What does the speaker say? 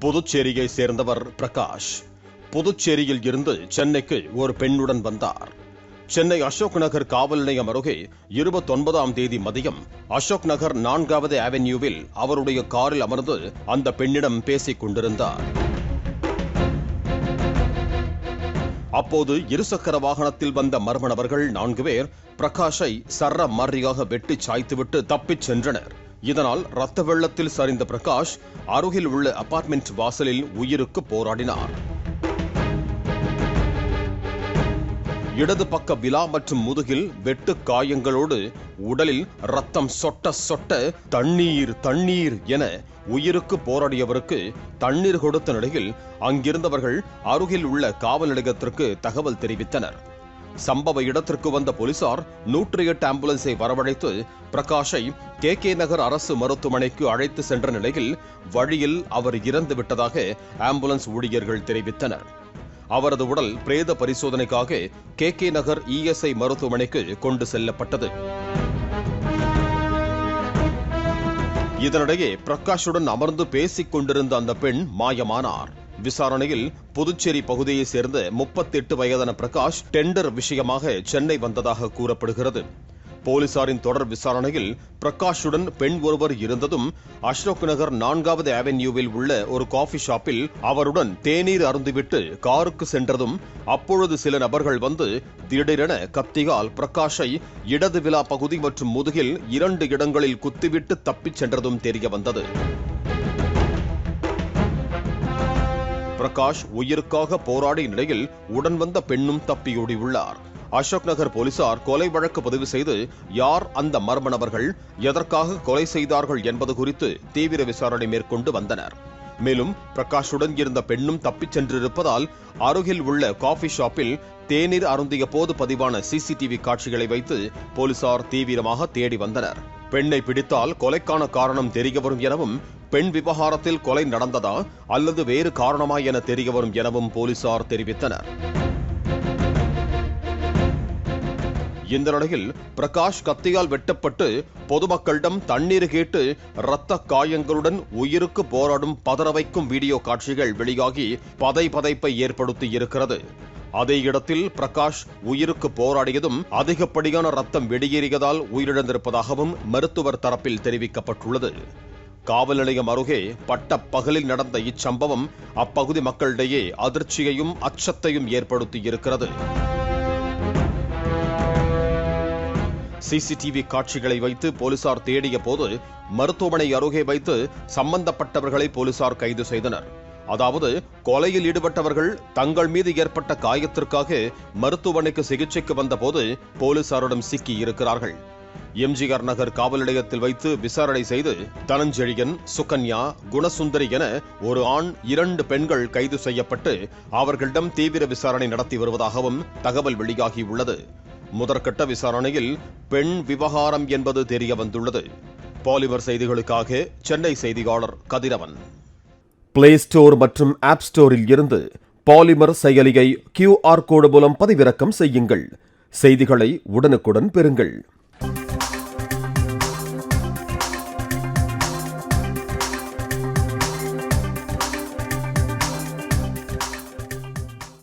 புதுச்சேரியை சேர்ந்தவர் பிரகாஷ். புதுச்சேரியில் இருந்து சென்னைக்கு ஒரு பெண்ணுடன் வந்தார். சென்னை அசோக் நகர் காவல் நிலையம் அருகே இருபத்தொன்பதாம் தேதி மதியம் அசோக் நகர் நான்காவது அவென்யூவில் அவருடைய காரில் அமர்ந்து அந்த பெண்ணிடம் பேசிக் கொண்டிருந்தார். அப்போது இருசக்கர வாகனத்தில் வந்த மர்ம நபர்கள் நான்கு பேர் பிரகாஷை சர்ர மாறியாக வெட்டி சாய்த்துவிட்டு தப்பிச் சென்றனர். இதனால் ரத்த வெள்ளத்தில் சரிந்த பிரகாஷ் அருகில் உள்ள அபார்ட்மெண்ட் வாசலில் உயிருக்கு போராடினார். இடது பக்க விலா மற்றும் முதுகில் வெட்டு காயங்களோடு உடலில் ரத்தம் சொட்ட சொட்ட தண்ணீர் தண்ணீர் என உயிருக்கு போராடியவருக்கு தண்ணீர் கொடுத்த நிலையில் அங்கிருந்தவர்கள் அருகில் உள்ள காவல் நிலையத்திற்கு தகவல் தெரிவித்தனர். சம்பவ இடத்திற்கு வந்த போலீசார் நூற்றி எட்டு ஆம்புலன்ஸை வரவழைத்து பிரகாஷை கே கே நகர் அரசு மருத்துவமனைக்கு அழைத்து சென்ற நிலையில் வழியில் அவர் இறந்து விட்டதாக ஆம்புலன்ஸ் ஊழியர்கள் தெரிவித்தனர். அவரது உடல் பிரேத பரிசோதனைக்காக கே கே நகர் இஎஸ்ஐ மருத்துவமனைக்கு கொண்டு செல்லப்பட்டது. இதனிடையே பிரகாஷுடன் அமர்ந்து பேசிக் கொண்டிருந்த அந்த பெண் மாயமானார். விசாரணையில் புதுச்சேரி பகுதியைச் சேர்ந்த முப்பத்தெட்டு வயதான பிரகாஷ் டெண்டர் விஷயமாக சென்னை வந்ததாக கூறப்படுகிறது. போலீசாரின் தொடர் விசாரணையில் பிரகாஷுடன் பெண் ஒருவர் இருந்ததும் அஷ்ரோக் நகர் நான்காவது அவென்யூவில் உள்ள ஒரு காஃபி ஷாப்பில் அவருடன் தேநீர் அருந்துவிட்டு காருக்கு சென்றதும் அப்பொழுது சில நபர்கள் வந்து திடீரென கத்தியால் பிரகாஷை இடது விழா பகுதி மற்றும் முதுகில் இரண்டு இடங்களில் குத்திவிட்டு தப்பிச் சென்றதும் தெரிய வந்தது. பிரகாஷ் உயிருக்காக போராடிய நிலையில் உடன் வந்த பெண்ணும் தப்பியோடியுள்ளார் அசோக் நகர் போலீசார் கொலை வழக்கு பதிவு செய்து யார் அந்த மர்ம நபர்கள் எதற்காக கொலை செய்தார்கள் என்பது குறித்து தீவிர விசாரணை மேற்கொண்டு வந்தனர். மேலும் பிரகாஷுடன் இருந்த பெண்ணும் தப்பிச் சென்றிருப்பதால் அருகில் உள்ள காஃபி ஷாப்பில் தேநீர் அருந்திய போது பதிவான சிசிடிவி காட்சிகளை வைத்து போலீசார் தீவிரமாக தேடி வந்தனர். பெண்ணை பிடித்தால் கொலைக்கான காரணம் தெரிய வரும் எனவும் பெண் விவகாரத்தில் கொலை நடந்ததா அல்லது வேறு காரணமா என தெரிய வரும் எனவும் போலீசார் தெரிவித்தனர். இந்த நிலையில் பிரகாஷ் கத்தியால் வெட்டப்பட்டு பொதுமக்களிடம் தண்ணீர் கேட்டு இரத்த காயங்களுடன் உயிருக்கு போராடும் பதற வைக்கும் வீடியோ காட்சிகள் வெளியாகி பதை பதைப்பை ஏற்படுத்தி இருக்கிறது. அதே இடத்தில் பிரகாஷ் உயிருக்கு போராடியதும் அதிகப்படியான ரத்தம் வெளியேறியதால் உயிரிழந்திருப்பதாகவும் மருத்துவர் தரப்பில் தெரிவிக்கப்பட்டுள்ளது. காவல் நிலையம் அருகே பட்ட பகலில் நடந்த இச்சம்பவம் அப்பகுதி மக்களிடையே அதிர்ச்சியையும் அச்சத்தையும் ஏற்படுத்தி சிசிடிவி காட்சிகளை வைத்து போலீசார் தேடிய போது மருத்துவமனை அருகே வைத்து சம்பந்தப்பட்டவர்களை போலீசார் கைது செய்தனர். அதாவது கொலையில் ஈடுபட்டவர்கள் தங்கள் மீது ஏற்பட்ட காயத்திற்காக மருத்துவமனைக்கு சிகிச்சைக்கு வந்தபோது போலீசாரிடம் சிக்கி இருக்கிறார்கள் எம்ஜிஆர் நகர் காவல் நிலையத்தில் வைத்து விசாரணை செய்து தனஞ்செழியன் சுகன்யா குணசுந்தரி என ஒரு ஆண் இரண்டு பெண்கள் கைது செய்யப்பட்டு அவர்களிடம் தீவிர விசாரணை நடத்தி வருவதாகவும் தகவல் வெளியாகியுள்ளது. முதற்கட்ட விசாரணையில் பெண் விவகாரம் என்பது தெரிய வந்துள்ளது பாலிமர் செய்திகளுக்காக சென்னை செய்தியாளர் கதிரவன். பிளே ஸ்டோர் மற்றும் ஆப் ஸ்டோரில் இருந்து பாலிமர் செயலியை கியூஆர் கோடு மூலம் பதிவிறக்கம் செய்யுங்கள். செய்திகளை உடனுக்குடன் பெறுங்கள்.